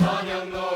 사냥 너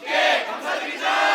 주께 감사드리자.